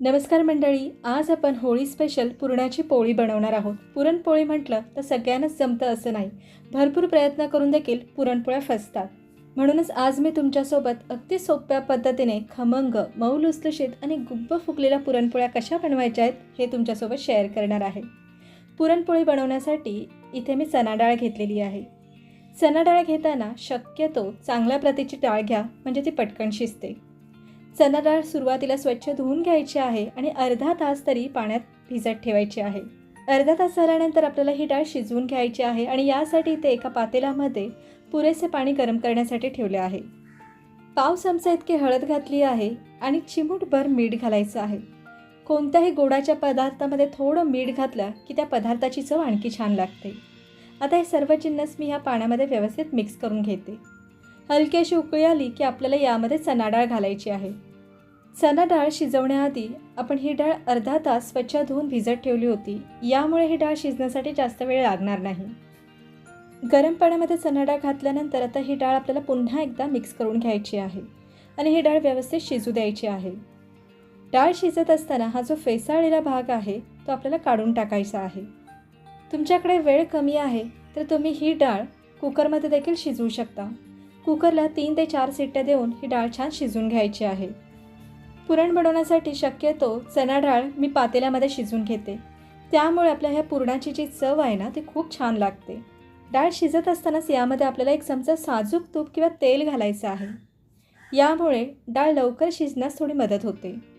नमस्कार मंडळी आज आपण होळी स्पेशल पुरणाची पोळी बनवणार आहोत. पुरणपोळी म्हटलं तर सगळ्यांनाच जमतं असं नाही. भरपूर प्रयत्न करून देखील पुरणपोळ्या फसतात. म्हणूनच आज मी तुमच्यासोबत अगदी सोप्या पद्धतीने खमंग मऊ लुसलुशीत आणि गुब्ब फुकलेल्या पुरणपोळ्या कशा बनवायच्या आहेत हे तुमच्यासोबत शेअर करणार आहे. पुरणपोळी बनवण्यासाठी इथे मी चणा डाळ घेतलेली आहे. चणा डाळ घेताना शक्यतो चांगल्या प्रतीची डाळ घ्या म्हणजे ती पटकन शिजते. चणा डाळ सुरुवातीला स्वच्छ धुवून घ्यायची आहे आणि अर्धा तास तरी पाण्यात भिजत ठेवायची आहे. अर्धा तास झाल्यानंतर आपल्याला ही डाळ शिजवून घ्यायची आहे आणि यासाठी ते एका पातेल्यामध्ये पुरेसे पाणी गरम करण्यासाठी ठेवले आहे. पाव चमचा इतकी हळद घातली आहे आणि चिमूटभर मीठ घालायचं आहे. कोणत्याही गोडाच्या पदार्थामध्ये थोडं मीठ घातलं की त्या पदार्थाची चव आणखी छान लागते. आता हे सर्व जिन्नस मी ह्या पाण्यामध्ये व्यवस्थित मिक्स करून घेते. हलकी अशी उकळी आली की आपल्याला यामध्ये चणा डाळ घालायची आहे. चणा डाळ शिजवण्याआधी आपण ही डाळ अर्धा तास स्वच्छ धुवून भिजत ठेवली होती. यामुळे ही डाळ शिजण्यासाठी जास्त वेळ लागणार नाही. गरम पाण्यामध्ये चणा डाळ घातल्यानंतर आता ही डाळ आपल्याला पुन्हा एकदा मिक्स करून घ्यायची आहे. आणि ही डाळ व्यवस्थित शिजू द्यायची आहे. डाळ शिजत असताना हा जो फेसाळलेला भाग आहे तो आपल्याला काढून टाकायचा आहे. तुमच्याकडे वेळ कमी आहे तर तुम्ही ही डाळ कुकरमध्ये देखील शिजवू शकता. कुकरला तीन ते चार सिट्ट्या देऊन ही डाळ छान शिजून घ्यायची आहे. पुरण बनवण्यासाठी शक्यतो चणा डाळ मी पातेल्यामध्ये शिजून घेते. त्यामुळे आपल्या ह्या पुरणाची जी चव आहे ना ती खूप छान लागते. डाळ शिजत असतानाच यामध्ये आपल्याला एक चमचा साजूक तूप किंवा तेल घालायचं आहे. यामुळे डाळ लवकर शिजण्यास थोडी मदत होते.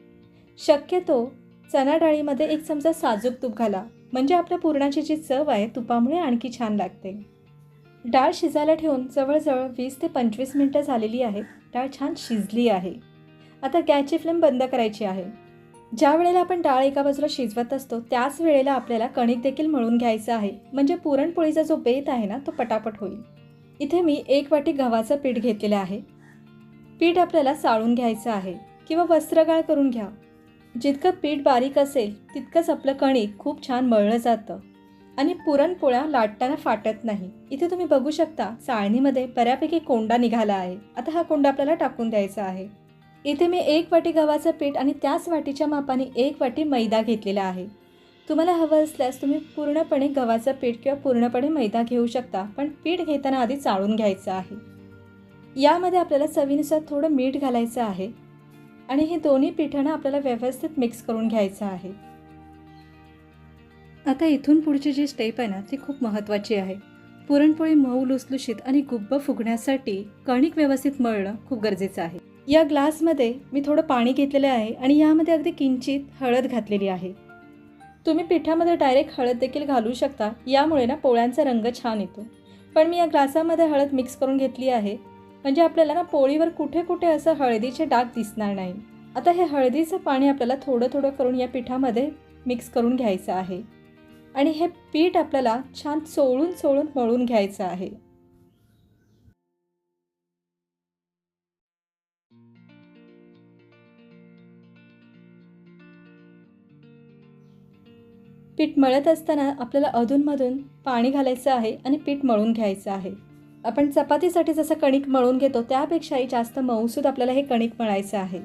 शक्यतो चणा डाळीमध्ये एक चमचा साजूक तूप घाला. म्हणजे आपल्या पुरणाची जी चव आहे तुपामुळे आणखी छान लागते. डाळ शिजायला ठेवून जवळजवळ वीस ते पंचवीस मिनटं झालेली आहेत डाळ छान शिजली आहे. आता गॅसची फ्लेम बंद करायची आहे. ज्या वेळेला आपण डाळ एका बाजूला शिजवत असतो त्याच वेळेला आपल्याला कणिक देखील मळून घ्यायचं आहे. म्हणजे पुरणपोळीचा जो बेत आहे ना तो पटापट होईल. इथे मी एक वाटी गव्हाचं पीठ घेतलेलं आहे. पीठ आपल्याला साळून घ्यायचं आहे. किंवा वस्त्रगाळ करून घ्या. जितकं पीठ बारीक असेल तितकंच आपलं कणिक खूप छान मळलं जातं. आणि पुरणपोळ्या लाटताना फाटत नाही. इथे तुम्ही बघू शकता चाळणीमध्ये बऱ्यापैकी कोंडा निघाला आहे. आता हा कोंडा आपल्याला टाकून द्यायचा आहे. इथे मी एक वाटी गव्हाचं पीठ आणि त्याच वाटीच्या मापाने एक वाटी मैदा घेतलेला आहे. तुम्हाला हवं असल्यास तुम्ही पूर्णपणे गव्हाचं पीठ किंवा पूर्णपणे मैदा घेऊ शकता पण पीठ घेताना आधी चाळून घ्यायचं आहे. यामध्ये आपल्याला चवीनुसार थोडं मीठ घालायचं आहे. आणि हे दोन्ही पिठानं आपल्याला व्यवस्थित मिक्स करून घ्यायचं आहे. आता इथून पुढची जी स्टेप आहे ना ती खूप महत्त्वाची आहे. पुरणपोळी मऊ लुसलुशीत आणि गुब्ब फुगण्यासाठी कणिक व्यवस्थित मळणं खूप गरजेचं आहे. या ग्लासमध्ये मी थोडं पाणी घेतलेलं आहे आणि यामध्ये अगदी किंचित हळद घातलेली आहे. तुम्ही पिठामध्ये डायरेक्ट हळद देखील घालू शकता यामुळे ना पोळ्यांचा रंग छान येतो. पण मी या ग्लासामध्ये हळद मिक्स करून घेतली आहे. म्हणजे आपल्याला ना पोळीवर कुठे कुठे असं हळदीचे डाग दिसणार नाही. आता हे हळदीचं पाणी आपल्याला थोडं थोडं करून या पिठामध्ये मिक्स करून घ्यायचं आहे. आणि हे पीठ आपल्याला छान चोळून चोळून मळून घ्यायचं आहे. पीठ मळत असताना आपल्याला अधूनमधून पाणी घालायचं आहे आणि पीठ मळून घ्यायचं आहे. आपण चपातीसाठी जसं कणिक मळून घेतो त्यापेक्षाही जास्त मऊसूद आपल्याला हे कणिक मळायचं आहे.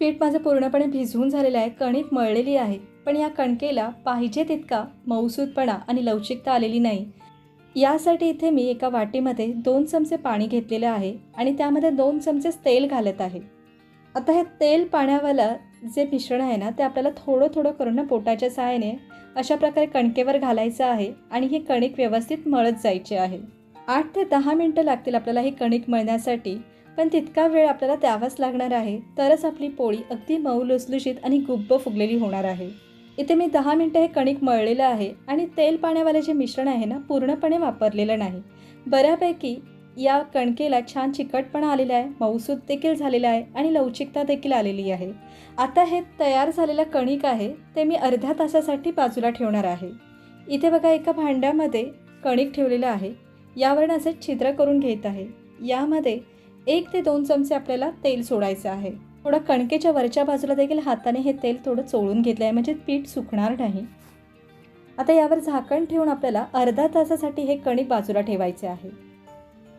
पीठ माझं पूर्णपणे भिजवून झालेलं आहे कणिक मळलेली आहे पण या कणकेला पाहिजे तितका मऊसूदपणा आणि लवचिकता आलेली नाही. यासाठी इथे मी एका वाटीमध्ये दोन चमचे पाणी घेतलेलं आहे आणि त्यामध्ये दोन चमचेच तेल घालत आहे. आता हे तेल पाण्यावाला जे मिश्रण आहे ना ते आपल्याला थोडं थोडं करून ना पोटाच्या सहाय्याने अशा प्रकारे कणकेवर घालायचं आहे आणि हे कणिक व्यवस्थित मळत जायची आहे. आठ ते दहा मिनटं लागतील आपल्याला ही कणिक मळण्यासाठी. पण तितका वेळ आपल्याला द्यावाच लागणार आहे. तरच आपली पोळी अगदी मऊ लुसलुशीत आणि गुब्ब फुगलेली होणार आहे. इथे मी दहा मिनटं हे कणिक मळलेलं आहे आणि तेल पाण्यावाले जे मिश्रण आहे ना पूर्णपणे वापरलेलं नाही. बऱ्यापैकी या कणकेला छान चिकटपणा आलेला आहे मऊसूद देखील झालेला आहे आणि लवचिकता देखील आलेली आहे. आता हे तयार झालेलं कणिक आहे ते मी अर्ध्या तासासाठी बाजूला ठेवणार आहे. इथे बघा एका भांड्यामध्ये कणिक ठेवलेलं आहे. यावरून असे छिद्र करून घेत आहे. यामध्ये एक ते दोन चमचे आपल्याला तेल सोडायचं आहे. थोडं कणकेच्या वरच्या बाजूला देखील हाताने हे तेल थोडं चोळून घेतलं आहे म्हणजे पीठ सुकणार नाही. आता यावर झाकण ठेवून आपल्याला अर्धा तासासाठी हे कणिक बाजूला ठेवायचे आहे.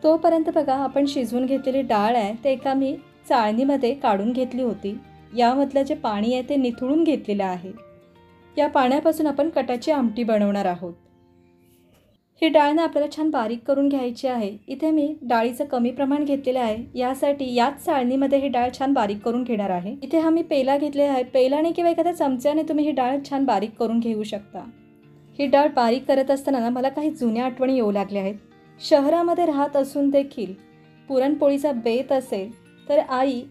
तोपर्यंत बघा आपण शिजवून घेतलेली डाळ आहे ते एका मी चाळणीमध्ये काढून घेतली होती. यामधलं जे पाणी आहे ते निथळून घेतलेलं आहे. या पाण्यापासून आपण कटाची आमटी बनवणार आहोत. ही डाळ ना आपल्याला छान बारीक करून घ्यायची आहे. इथे मी डाळीचं कमी प्रमाण घेतलेलं आहे. यासाठी याच चाळणीमध्ये ही डाळ छान बारीक करून घेणार आहे. इथे हा मी पेला घेतलेला आहे. पेलाने किंवा एखाद्या चमच्याने तुम्ही ही डाळ छान बारीक करून घेऊ शकता. ही डाळ बारीक करत असताना ना मला काही जुन्या आठवणी येऊ लागल्या आहेत. शहरामध्ये राहत असून देखील पुरणपोळीचा बेत असेल तर आई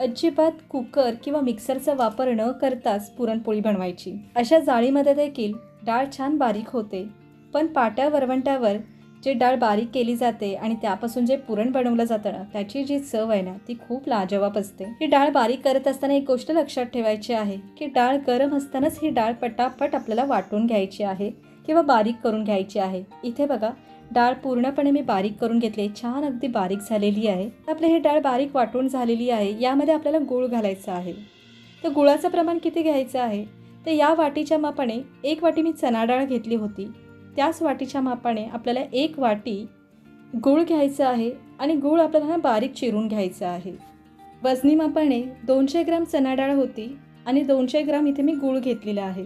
अजिबात कुकर किंवा मिक्सरचा वापर न करताच पुरणपोळी बनवायची. अशा जाळीमध्ये देखील डाळ छान बारीक होते. पण पाट्या वरवंट्यावर जे डाळ बारीक केली जाते आणि त्यापासून जे पुरण बनवलं जातं ना त्याची जी चव आहे ना ती खूप लाजवाब असते. ही डाळ बारीक करत असताना एक गोष्ट लक्षात ठेवायची आहे की डाळ गरम असतानाच ही डाळ पटापट आपल्याला वाटून घ्यायची आहे किंवा बारीक करून घ्यायची आहे. इथे बघा डाळ पूर्णपणे मी बारीक करून घेतली छान अगदी बारीक झालेली आहे. आपली ही डाळ बारीक वाटून झालेली आहे यामध्ये आपल्याला गूळ घालायचा आहे. तर गुळाचं प्रमाण किती घ्यायचं आहे? तर या वाटीच्या मापाने एक वाटी मी चणा डाळ घेतली होती. त्याच वाटीच्या मापाने आपल्याला एक वाटी गूळ घ्यायचं आहे आणि गूळ आपल्याला बारीक चिरून घ्यायचं आहे. वजनी मापाने दोनशे ग्राम चणा डाळ होती आणि दोनशे ग्राम इथे मी गूळ घेतलेला आहे.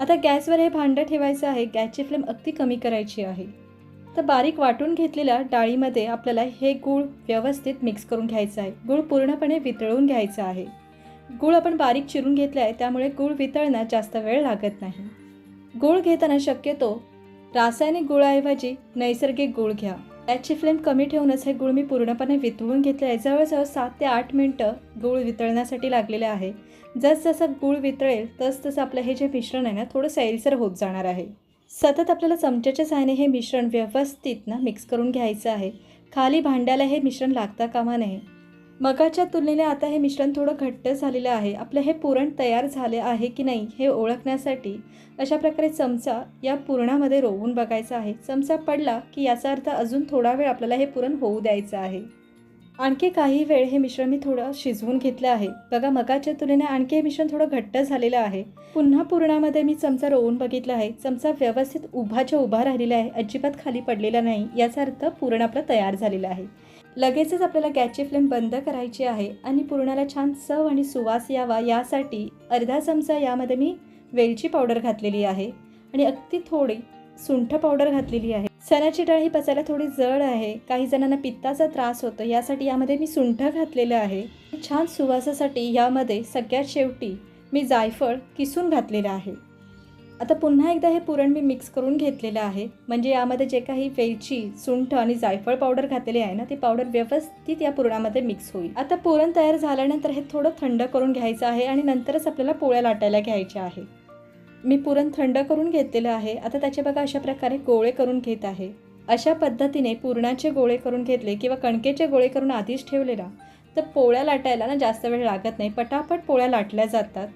आता गॅसवर हे भांडं ठेवायचं आहे गॅसची फ्लेम अगदी कमी करायची आहे. तर बारीक वाटून घेतलेल्या डाळीमध्ये आपल्याला हे गूळ व्यवस्थित मिक्स करून घ्यायचं आहे. गूळ पूर्णपणे वितळून घ्यायचं आहे. गूळ आपण बारीक चिरून घेतला आहे त्यामुळे गूळ वितळण्यात जास्त वेळ लागत नाही. गूळ घेताना शक्यतो रासायनिक गुळाऐवजी नैसर्गिक गूळ घ्या. याची फ्लेम कमी ठेवूनच हे गूळ मी पूर्णपणे वितळून घेतले आहे. जवळजवळ सात ते आठ मिनटं गूळ वितळण्यासाठी लागलेले आहे. जसजसं गूळ वितळेल तसतसं आपलं हे जे मिश्रण आहे ना थोडं सैलसर होत जाणार आहे. सतत आपल्याला चमच्याच्या सहाय्याने हे मिश्रण व्यवस्थित ना मिक्स करून घ्यायचं आहे. खाली भांड्याला हे मिश्रण लागता कामा नये. मगाच्या तुलनेने आता हे मिश्रण थोडं घट्ट झालेलं आहे. आपलं हे पुरण तयार झाले आहे की नाही हे ओळखण्यासाठी अशा प्रकारे चमचा या पुरणामध्ये रोवून बघायचा आहे. चमचा पडला की याचा अर्थ अजून थोडा वेळ आपल्याला हे पुरण होऊ द्यायचं आहे. आणखी काही वेळ हे मिश्रण मी थोडं शिजवून घेतलं आहे. बघा मगाच्या तुलनेने आणखी हे मिश्रण थोडं घट्ट झालेलं आहे. पुन्हा पुरणामध्ये मी चमचा रोवून बघितला आहे. चमचा व्यवस्थित उभाच्या उभा राहिलेला आहे. अजिबात खाली पडलेला नाही. याचा अर्थ पुरण आपलं तयार झालेलं आहे. लगेचच आपल्याला गॅसची फ्लेम बंद करायची आहे आणि पुरणाला छान चव आणि सुवास यावा यासाठी अर्धा चमचा यामध्ये मी वेलची पावडर घातलेली आहे आणि अगदी थोडी सुंठ पावडर घातलेली आहे. चण्याची डाळ ही पचायला थोडी जड आहे. काही जणांना पित्ताचा त्रास होतो. यासाठी यामध्ये मी सुंठ घातलेलं आहे. छान सुवासासाठी यामध्ये सगळ्यात शेवटी मी जायफळ किसून घातलेलं आहे. आता पुन्हा एकदा हे पुरण मी मिक्स करून घेतलेलं आहे. म्हणजे यामध्ये जे काही वेलची सुंठ आणि जायफळ पावडर घातलेली आहे ना ती पावडर व्यवस्थित या पुरणामध्ये मिक्स होईल. आता पुरण तयार झाल्यानंतर हे थोडं थंड करून घ्यायचं आहे आणि नंतरच आपल्याला पोळ्या लाटायला घ्यायच्या आहे. मी पुरण थंड करून घेतलेलं आहे. आता त्याचे बघा अशा प्रकारे गोळे करून घेत आहे. अशा पद्धतीने पुरणाचे गोळे करून घेतले किंवा कणकेचे गोळे करून आधीच ठेवले ना तर पोळ्या लाटायला ना जास्त वेळ लागत नाही. पटापट पोळ्या लाटल्या जातात.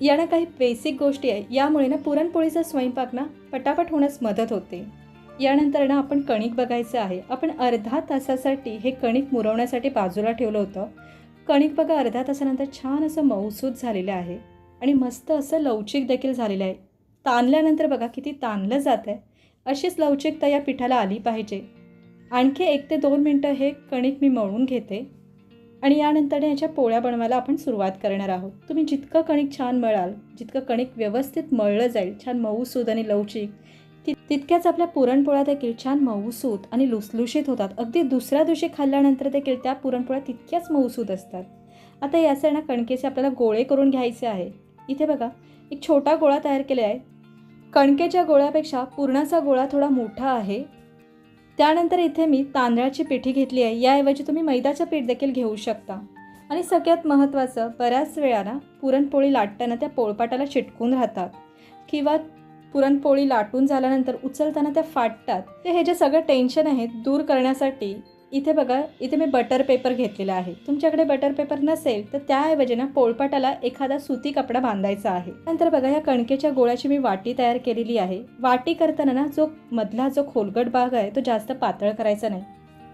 या ना काही बेसिक गोष्टी आहे. यामुळे ना पुरणपोळीचा स्वयंपाक ना पटापट होण्यास मदत होते. यानंतर ना आपण कणिक बघायचं आहे. आपण अर्धा तासासाठी हे कणिक मुरवण्यासाठी बाजूला ठेवलं होतं. कणिक बघा अर्धा तासानंतर छान असं मऊसूत झालेलं आहे. आणि मस्त असं लवचिक देखील झालेलं आहे. ताणल्यानंतर बघा किती ताणलं जात आहे अशीच लवचिकता या पिठाला आली पाहिजे. आणखी एक ते दोन मिनटं हे कणिक मी मळून घेते. आणि यानंतर याच्या पोळ्या बनवायला आपण सुरुवात करणार आहोत. तुम्ही जितकं कणिक छान मळाल जितकं कणिक व्यवस्थित मळलं जाईल छान मऊसूद आणि लवचिक ति तितक्याच आपल्या पुरणपोळ्या देखील छान मऊसूत आणि लुसलुशीत होतात. अगदी दुसऱ्या दिवशी खाल्ल्यानंतर देखील त्या पुरणपोळ्या तितक्याच मऊसूत असतात. आता याचे ना कणकेचे आपल्याला गोळे करून घ्यायचे आहे. इथे बघा एक छोटा गोळा तयार केला आहे. कणकेच्या गोळ्यापेक्षा पुरणाचा गोळा थोडा मोठा आहे. त्यानंतर इथे मी तांदळाची पिठी घेतली आहे. याऐवजी तुम्ही मैद्याचं पीठ देखील घेऊ शकता. आणि सगळ्यात महत्त्वाचं बऱ्याच वेळाला पुरणपोळी लाटताना त्या पोळपाटाला चिटकून राहतात. किंवा पुरणपोळी लाटून झाल्यानंतर उचलताना त्या फाटतात. ते हे जे सगळं टेन्शन आहे दूर करण्यासाठी इथे बघा इथे मी बटर पेपर घेतलेला आहे. तुमच्याकडे बटर पेपर नसेल तर त्याऐवजी ना पोळपाटाला एखादा सुती कपडा बांधायचा आहे. नंतर बघा या कणकेच्या गोळ्याची मी वाटी तयार केलेली आहे. वाटी करताना ना जो मधला जो खोलगट भाग आहे तो जास्त पातळ करायचा नाही.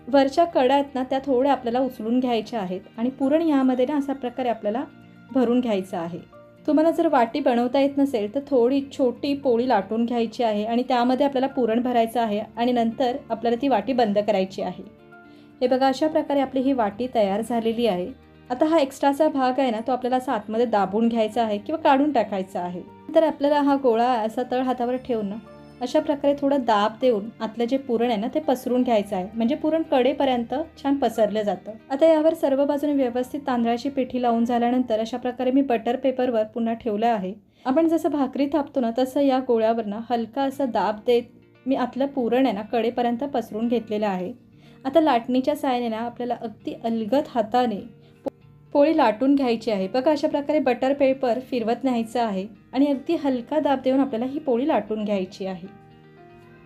वरच्या कडा आहेत ना त्या थोड्या आपल्याला उचलून घ्यायच्या आहेत आणि पुरण ह्यामध्ये ना अशा प्रकारे आपल्याला भरून घ्यायचं आहे. तुम्हाला जर वाटी बनवता येत नसेल तर थोडी छोटी पोळी लाटून घ्यायची आहे आणि त्यामध्ये आपल्याला पुरण भरायचं आहे आणि नंतर आपल्याला ती वाटी बंद करायची आहे. हे बघा अशा प्रकारे आपली ही वाटी तयार झालेली आहे. आता हा एक्स्ट्राचा भाग आहे ना तो आपल्याला असा आतमध्ये दाबून घ्यायचा आहे किंवा काढून टाकायचा आहे. तर आपल्याला हा गोळा असा तळ हातावर ठेवून ना अशा प्रकारे थोडं दाब देऊन आतलं जे पुरण आहे ना ते पसरून घ्यायचं आहे. म्हणजे पुरण कडेपर्यंत छान पसरलं जातं. आता यावर सर्व बाजूने व्यवस्थित तांदळाची पिठी लावून झाल्यानंतर अशा प्रकारे मी बटर पेपरवर पुन्हा ठेवलं आहे. आपण जसं भाकरी थापतो ना तसं या गोळ्यावर ना हलका असा दाब देत मी आतलं पुरण आहे ना कडेपर्यंत पसरून घेतलेलं आहे. आता लाटणीच्या साहाय्याने ना आपल्याला अगदी अलगद हाताने पोळी लाटून घ्यायची आहे. बघा अशा प्रकारे बटर पेपर फिरवत न्यायचं आहे आणि अगदी हलका दाब देऊन आपल्याला ही पोळी लाटून घ्यायची आहे.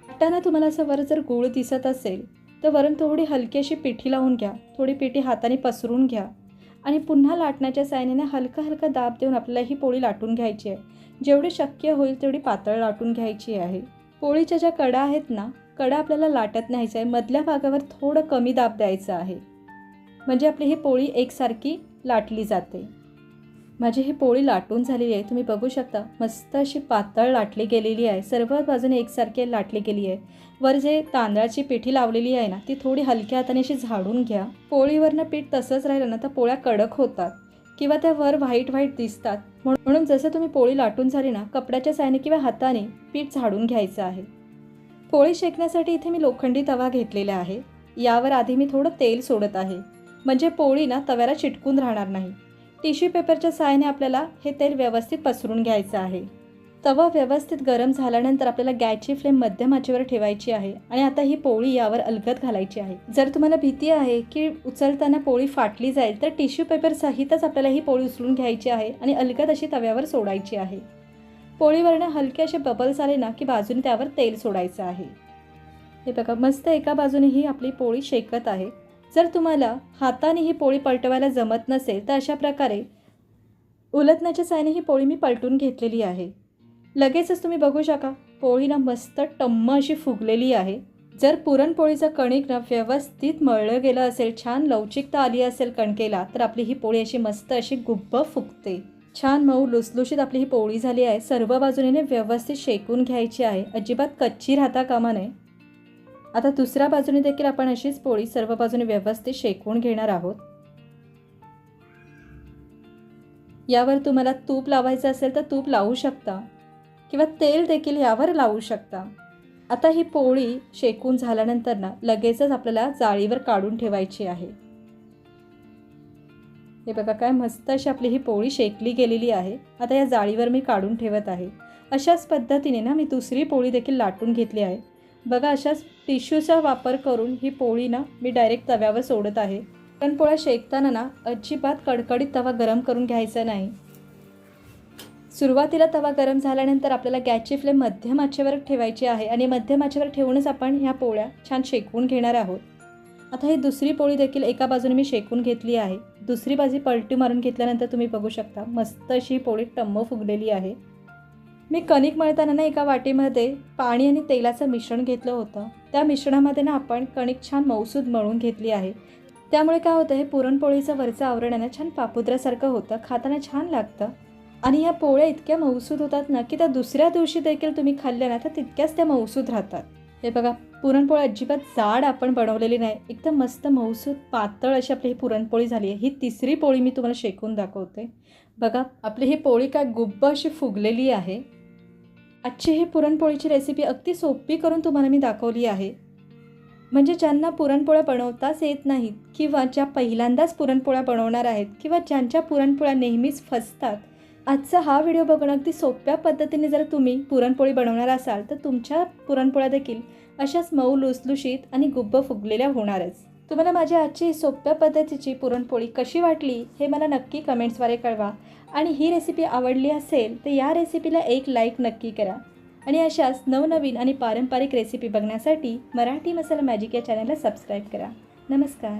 लाटताना तुम्हाला असं वर जर गूळ दिसत असेल तर वरून थोडी हलकी अशी पिठी लावून घ्या. थोडी पिठी हाताने पसरून घ्या. आणि पुन्हा लाटण्याच्या सायनेने हलका हलका दाब देऊन आपल्याला ही पोळी लाटून घ्यायची आहे. जेवढी शक्य होईल तेवढी पातळ लाटून घ्यायची आहे. पोळीच्या ज्या कडा आहेत ना कडा आपल्याला लाटत न्यायचा आहे. मधल्या भागावर थोडं कमी दाब द्यायचं आहे. म्हणजे आपली ही पोळी एकसारखी लाटली जाते. माझी ही पोळी लाटून झालेली आहे. तुम्ही बघू शकता मस्त अशी पातळ लाटली गेलेली आहे. सर्व बाजूने एकसारखी लाटली गेली आहे. वर जे तांदळाची पिठी लावलेली आहे ना ती थोडी हलक्या हाताने अशी झाडून घ्या. पोळीवरनं पीठ तसंच राहिलं ना तर पोळ्या कडक होतात. किंवा त्या वर व्हाईट व्हाईट दिसतात. म्हणून जसं तुम्ही पोळी लाटून झाली ना कपड्याच्या सायने किंवा हाताने पीठ झाडून घ्यायचं आहे. पोळी शेकण्यासाठी इथे मी लोखंडी तवा घेतलेला आहे. यावर आधी मी थोडं तेल सोडत आहे. म्हणजे पोळी ना तव्याला चिटकून राहणार नाही. टिश्यू पेपरच्या साहाय्याने आपल्याला हे तेल व्यवस्थित पसरून घ्यायचं आहे. तवा व्यवस्थित गरम झाल्यानंतर आपल्याला गॅसची फ्लेम मध्यम आचेवर ठेवायची आहे आणि आता ही पोळी यावर अलगद घालायची आहे. जर तुम्हाला भीती आहे की उचलताना पोळी फाटली जाईल तर टिश्यू पेपर सहितच आपल्याला ही पोळी उचलून घ्यायची आहे आणि अलगद अशी तव्यावर सोडायची आहे. पोळीवरनं हलके असे बबल्स आले ना की बाजूने त्यावर तेल सोडायचं आहे. हे बघा मस्त एका बाजूने ही आपली पोळी शेकत आहे. जर तुम्हाला हाताने ही पोळी पलटवायला जमत नसेल तर अशा प्रकारे उलटण्याच्या सायने ही पोळी मी पलटून घेतलेली आहे. लगेचच तुम्ही बघू शका पोळी ना मस्त टम्म अशी फुगलेली आहे. जर पुरणपोळीचं कणिक ना व्यवस्थित मळलं गेलं असेल छान लवचिकता आली असेल कणकेला तर आपली ही पोळी अशी मस्त अशी गुब्ब फुगते. छान मऊ लुसलुशीत आपली ही पोळी झाली आहे. सर्व बाजूने व्यवस्थित शेकून घ्यायची आहे. अजिबात कच्ची राहता कामा नये. आता दुसऱ्या बाजूने देखील आपण अशीच पोळी सर्व बाजूने व्यवस्थित शेकून घेणार आहोत. यावर तुम्हाला तूप लावायचं असेल तर तूप लावू शकता. किंवा तेल देखील यावर लावू शकता. आता ही पोळी शेकून झाल्यानंतर ना लगेचच आपल्याला जाळीवर काढून ठेवायची आहे. हे बघा काय मस्त अशी आपली ही पोळी शेकली गेलेली आहे. आता या जाळीवर मी काढून ठेवत आहे. अशाच पद्धतीने ना मी दुसरी पोळी देखील लाटून घेतली आहे. बघा अशाच टिश्यूचा वापर करून ही पोळी ना मी डायरेक्ट तव्यावर सोडत आहे. पण पोळ्या शेकताना ना अजिबात कडकडीत तवा गरम करून घ्यायचा नाही. सुरुवातीला तवा गरम झाल्यानंतर आपल्याला गॅसची फ्लेम मध्यम आचेवर ठेवायची आहे आणि मध्यम आचेवर ठेवूनच आपण ह्या पोळ्या छान शेकवून घेणार आहोत. आता ही दुसरी पोळी देखील एका बाजूने मी शेकून घेतली आहे. दुसरी बाजू पलटी मारून घेतल्यानंतर तुम्ही बघू शकता मस्त अशी पोळी टम्म फुगलेली आहे. मी कणिक मळताना ना एका वाटीमध्ये पाणी आणि तेलाचं मिश्रण घेतलं होतं. त्या मिश्रणामध्ये ना आपण कणिक छान मौसूद मळून घेतली आहे. त्यामुळे काय होतं हे पुरणपोळीचं वरचं आवरण आहे ना छान पापुद्रासारखं होतं खाताना छान लागतं. आणि ह्या पोळ्या इतक्या मौसूद होतात ना की त्या दुसऱ्या दिवशी देखील तुम्ही खाल्ल्या ना तर तितक्याच त्या मौसूद राहतात. हे बघा. पुरणपोळी अजिबात जाड आपण बनवलेली नाही. एकदम मस्त मऊसूत पातळ अशी आपली ही पुरणपोळी झाली आहे. ही तिसरी पोळी मी तुम्हाला शेकून दाखवते. बघा आपली ही पोळी काय गुब्ब अशी फुगलेली आहे. आजची ही पुरणपोळीची रेसिपी अगदी सोपी करून तुम्हाला मी दाखवली आहे. म्हणजे ज्यांना पुरणपोळ्या बनवताच येत नाहीत किंवा ज्या पहिल्यांदाच पुरणपोळ्या बनवणार आहेत किंवा ज्यांच्या पुरणपोळ्या नेहमीच फसतात आजचा हा व्हिडिओ बघून अगदी सोप्या पद्धतीने जर तुम्ही पुरणपोळी बनवणार असाल तर तुमच्या पुरणपोळ्या देखील अशाच मऊ लुसलुशीत आणि गुब्ब फुगलेल्या होणारच. तुम्हाला माझ्या आजची सोप्या पद्धतीची पुरणपोळी कशी वाटली हे मला नक्की कमेंट्सद्वारे कळवा. आणि ही रेसिपी आवडली असेल तर या रेसिपीला एक लाईक नक्की करा. आणि अशाच नवनवीन आणि पारंपरिक रेसिपी बघण्यासाठी मराठी मसाला मॅजिक या चॅनलला सबस्क्राईब करा. नमस्कार.